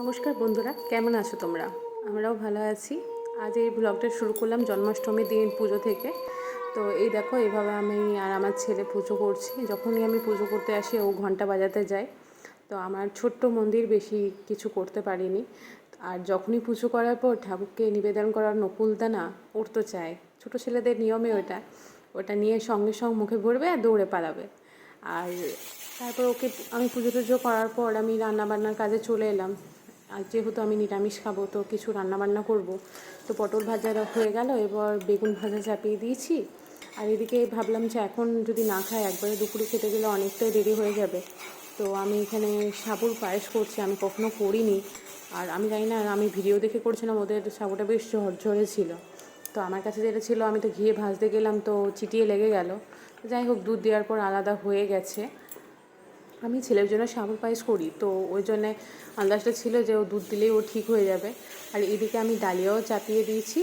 নমস্কার বন্ধুরা, কেমন আছো তোমরা? আমরাও ভালো আছি। আজ এই ব্লগটা শুরু করলাম জন্মাষ্টমীর দিন পুজো থেকে। তো এই দেখো, এভাবে আমি আর আমার ছেলে পুজো করছি। যখনই আমি পুজো করতে আসি, ও ঘণ্টা বাজাতে যায়। তো আমার ছোট্ট মন্দির বেশি কিছু করতে পারিনি। আর যখনই পুজো করার পর ঠাকুরকে নিবেদন করার নকুলদানা, ওর তো চায় ছোটো ছেলেদের নিয়মে ওটা। ওটা নিয়ে সঙ্গে সঙ্গে মুখে ভরবে আর দৌড়ে পালাবে। আর তারপর ওকে আমি পুজো টুজো করার পর আমি রান্নাবান্নার কাজে চলে এলাম। আর যেহেতু আমি নিরামিষ খাব, তো কিছু রান্না বান্না করব। তো পটল ভাজা হয়ে গেল, এবার বেগুন ভাজা চাপিয়ে দিয়েছি। আর এদিকে ভাবলাম যে এখন যদি না খাই, একবারে দুপুরে খেতে গেলে অনেকটাই দেরি হয়ে যাবে। তো আমি এখানে সাবুর পায়েস করছি, আমি কখনো করিনি। আর আমি জানি না, আমি ভিডিও দেখে করছিলাম, ওদের সাবুটা বেশ ঝরঝরে ছিল। তো আমার কাছে যেটা ছিল, আমি তো ঘিয়ে ভাজতে গেলাম, তো চিটিয়ে লেগে গেল। যাই হোক, দুধ দেওয়ার পর আলাদা হয়ে গেছে। আমি ছেলের জন্য সাবুর পায়েস করি, তো ওই জন্যে আন্দাজটা ছিল যে ও দুধ দিলেই ও ঠিক হয়ে যাবে। আর এদিকে আমি ডালিয়াও চাপিয়ে দিয়েছি,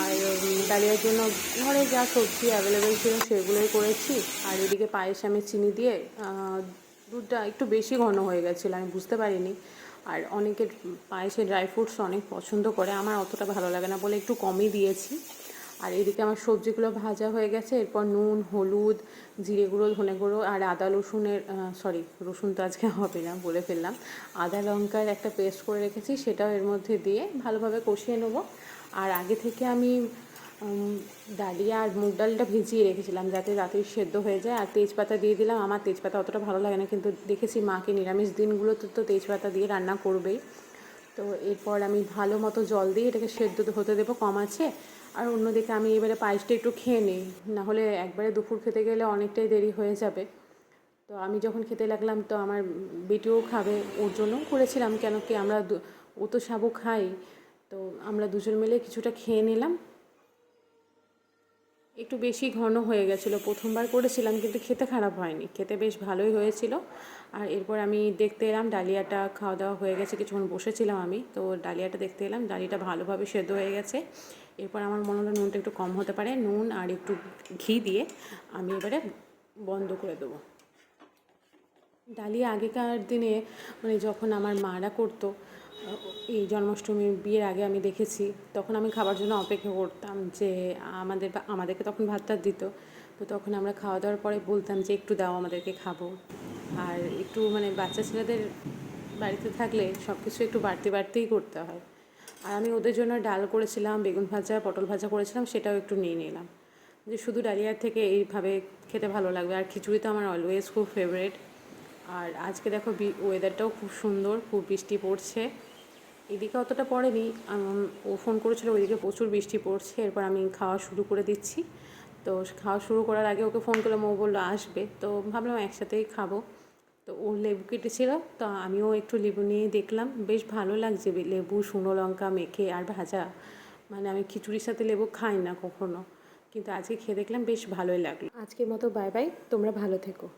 আর ডালিয়ার জন্য ঘরে যা সবজি অ্যাভেলেবেল ছিল সেগুলোই করেছি। আর এদিকে পায়েস আমি চিনি দিয়ে দুধটা একটু বেশি ঘন হয়ে গেছিল, আমি বুঝতে পারিনি। আর অনেকের পায়েসে ড্রাই ফ্রুটস অনেক পছন্দ করে, আমার অতটা ভালো লাগে না বলে একটু কমই দিয়েছি। আর এদিকে আমার সবজিগুলো ভাজা হয়ে গেছে। এরপর নুন, হলুদ, জিরে গুঁড়ো, ধনে গুঁড়ো আর আদা, রসুনের সরি রসুন তো আজকে হবে না বলে ফেললাম। আদা লঙ্কার একটা পেস্ট করে রেখেছি, সেটাও এর মধ্যে দিয়ে ভালোভাবে কষিয়ে নেব। আর আগে থেকে আমি ডালিয়া আর মুগ ডালটা ভিজিয়ে রেখেছিলাম যাতে রাতে সেদ্ধ হয়ে যায়। আর তেজপাতা দিয়ে দিলাম, আমার তেজপাতা অতটা ভালো লাগে না, কিন্তু দেখেছি মাকে নিরামিষ দিনগুলোতে তো তেজপাতা দিয়ে রান্না করবেই। তো এরপর আমি ভালো মতো জল দিয়ে এটাকে সেদ্ধ হতে দেবো কম আছে। আর অন্যদিকে আমি এবারে পায়েসটা একটু খেয়ে নিই। নাহলে একবারে দুপুর খেতে গেলে অনেকটাই দেরি হয়ে যাবে। তো আমি যখন খেতে লাগলাম তো আমার বেটিও খাবে, ওর জন্যও করেছিলাম কেন কি আমরা ও তো সাবু খাই তো আমরা দুজন মিলে কিছুটা খেয়ে নিলাম। একটু বেশি ঘন হয়ে গেছিল। প্রথমবার করেছিলাম কিন্তু খেতে খারাপ হয়নি। খেতে বেশ ভালোই হয়েছিল। আর এরপর আমি দেখতে এলাম ডালিয়াটা খাওয়া দাওয়া হয়ে গেছে। কিছুক্ষণ বসেছিলাম আমি। তো ডালিয়াটা দেখতে এলাম ডালিয়াটা ভালোভাবে সেদ্ধ হয়ে গেছে। এরপর আমার মনে হলো নুনটা একটু কম হতে পারে। নুন আর একটু ঘি দিয়ে আমি এবারে বন্ধ করে দেবো। ডালিয়া আগেকার দিনে মানে যখন আমার মারা করতো এই জন্মাষ্টমীর বিয়ের আগে আমি দেখেছি, তখন আমি খাবার জন্য অপেক্ষা করতাম যে আমাদের আমাদেরকে তখন ভাত টাত দিত। তো তখন আমরা খাওয়া দাওয়ার পরে বলতাম যে একটু দাও আমাদেরকে খাব। আর একটু মানে বাচ্চা ছেলেদের বাড়িতে থাকলে সব কিছু একটু বাড়তি বাড়তেই করতে হয়। আর আমি ওদের জন্য ডাল করেছিলাম, বেগুন ভাজা, পটল ভাজা করেছিলাম, সেটাও একটু নিয়ে নিলাম। যে শুধু ডালিয়ার থেকে এইভাবে খেতে ভালো লাগবে। আর খিচুড়ি তো আমার অলওয়েজ খুব ফেভারেট আর আজকে দেখো ওয়েদারটাও খুব সুন্দর, খুব বৃষ্টি পড়ছে। এদিকে অতটা পড়েনি। ও ফোন করেছিল, ওইদিকে প্রচুর বৃষ্টি পড়ছে। এরপর আমি খাওয়া শুরু করে দিচ্ছি। তো খাওয়া শুরু করার আগে ওকে ফোন করলাম, ও বলল, আসবে। তো ভাবলাম একসাথেই খাব। তো ও লেবু কেটেছিল, তো আমিও একটু লেবু নিয়ে দেখলাম। বেশ ভালো লাগছে লেবু শুকনো লঙ্কা মেখে আর ভাজা। মানে আমি খিচুড়ির সাথে লেবু খাই না কখনো। কিন্তু আজকে খেয়ে দেখলাম, বেশ ভালোই লাগল। আজকের মতো বাই বাই, তোমরা ভালো থেকো।